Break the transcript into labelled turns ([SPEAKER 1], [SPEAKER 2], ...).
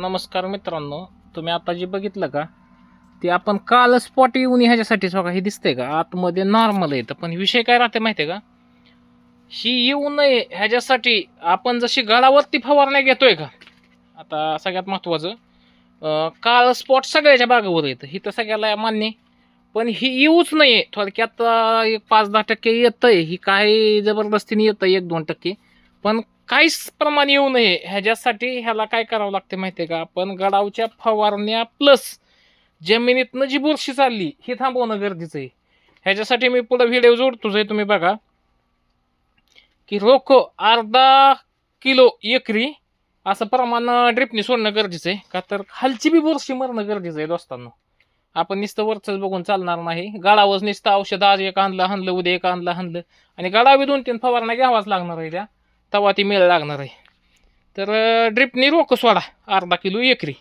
[SPEAKER 1] नमस्कार मित्रांनो तुम्ही आता जे बघितलं का ते आपण काल स्पॉट येऊन ह्याच्यासाठीच बघा हे दिसतंय का? आतमध्ये नॉर्मल येतं पण विषय काय राहते माहिती आहे का? ही येऊ नये ह्याच्यासाठी आपण जशी गळावरती फवारण्या घेतोय का? आता सगळ्यात महत्त्वाचं काल काळ स्पॉट सगळ्याच्या बागावर येतं ही तर सगळ्याला मान्य आहे. पण ही येऊच नाही थोडक्यात एक पाच दहा टक्के येतंय. ही काही जबरदस्तीने येतं एक दोन टक्के. पण काहीच प्रमाण येऊ नये. ह्याच्यासाठी ह्याला काय करावं लागते माहिती आहे का? आपण गडावच्या फवारण्या प्लस जमिनीतनं जी बुरशी चालली ही थांबवणं गरजेचं आहे ह्याच्यासाठी मी पुढे व्हिडिओ जोडतोच आहे तुम्ही बघा. की रोख अर्धा किलो एकरी असं प्रमाण ड्रिपनी सोडणं गरजेचं आहे का तर खालची बी बुरशी मरणं गरजेचं आहे दोस्तांना. आपण नुसतं वरचंच बघून चालणार नाही. गाडावरच नुसतं औषध आज एक आणलं आणलं उद्या एक आणलं आणलं आणि गाळावी दोन तीन फवारण्या घ्यावाच लागणार आहे त्या तवा ती मेळ लागणार आहे. तर ड्रिपनी रोख सोडा. अर्धा किलो एकरी.